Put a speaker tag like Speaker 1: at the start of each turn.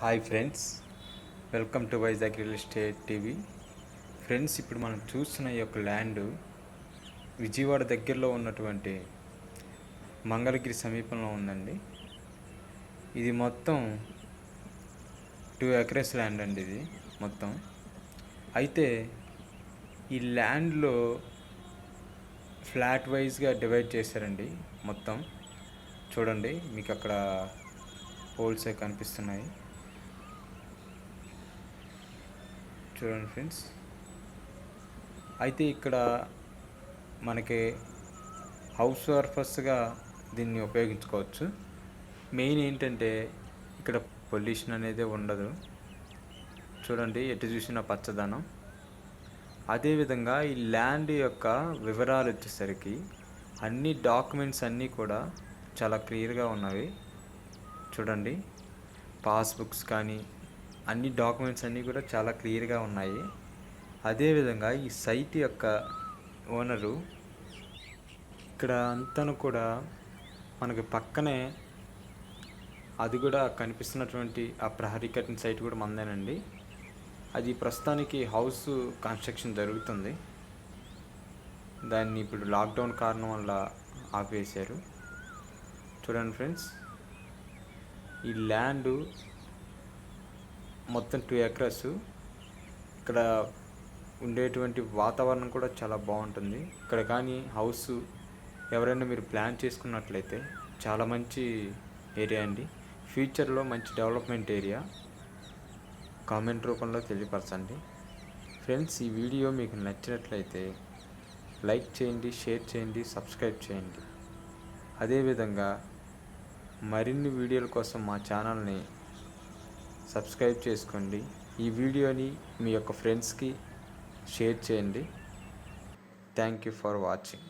Speaker 1: Hi friends welcome to Vizag real estate TV friends ఇప్పుడు మనం చూస్తున్న ఈ యొక్క ల్యాండ్ విజయవాడ దగ్గరలో ఉన్నటువంటి మంగళగిరి సమీపంలో ఉందండి. ఇది మొత్తం టూ ఎకరేస్ ల్యాండ్ అండి ఇది మొత్తం. అయితే ఈ ల్యాండ్లో ఫ్లాట్ వైజ్గా డివైడ్ చేశారండి మొత్తం. చూడండి మీకు అక్కడ హోల్సే కనిపిస్తున్నాయి. చూడండి ఫ్రెండ్స్. అయితే ఇక్కడ మనకి హౌస్ వర్ఫర్స్గా దీన్ని ఉపయోగించుకోవచ్చు. మెయిన్ ఏంటంటే ఇక్కడ పొల్యూషన్ అనేది ఉండదు. చూడండి ఎటు చూసిన పచ్చదనం. అదేవిధంగా ఈ ల్యాండ్ యొక్క వివరాలు వచ్చేసరికి అన్ని డాక్యుమెంట్స్ అన్నీ కూడా చాలా క్లియర్గా ఉన్నవి. చూడండి పాస్బుక్స్ కానీ అన్ని డాక్యుమెంట్స్ అన్నీ కూడా చాలా క్లియర్గా ఉన్నాయి. అదేవిధంగా ఈ సైట్ యొక్క ఓనరు ఇక్కడ అంతను కూడా మనకి పక్కనే అది కూడా కనిపిస్తున్నటువంటి ఆ ప్రహరీ కట్టిన సైట్ కూడా మందేనండి. అది ప్రస్తుతానికి హౌస్ కన్స్ట్రక్షన్ జరుగుతుంది. దాన్ని ఇప్పుడు లాక్డౌన్ కారణం వల్ల ఆపేశారు. చూడండి ఫ్రెండ్స్ ఈ ల్యాండ్ మొత్తం టూ ఎకరస్ ఇక్కడ ఉండేటువంటి వాతావరణం కూడా చాలా బాగుంటుంది. ఇక్కడ కానీ హౌస్ ఎవరైనా మీరు ప్లాన్ చేసుకున్నట్లయితే చాలా మంచి ఏరియా అండి. ఫ్యూచర్లో మంచి డెవలప్మెంట్ ఏరియా కామెంట్ రూపంలో తెలియపరచండి. ఫ్రెండ్స్ ఈ వీడియో మీకు నచ్చినట్లయితే లైక్ చేయండి షేర్ చేయండి సబ్స్క్రైబ్ చేయండి. అదేవిధంగా మరిన్ని వీడియోల కోసం మా ఛానల్ని సబ్స్క్రైబ్ చేసుకోండి. ఈ వీడియోని మీ యొక్క ఫ్రెండ్స్కి షేర్ చేయండి. Thank you for watching.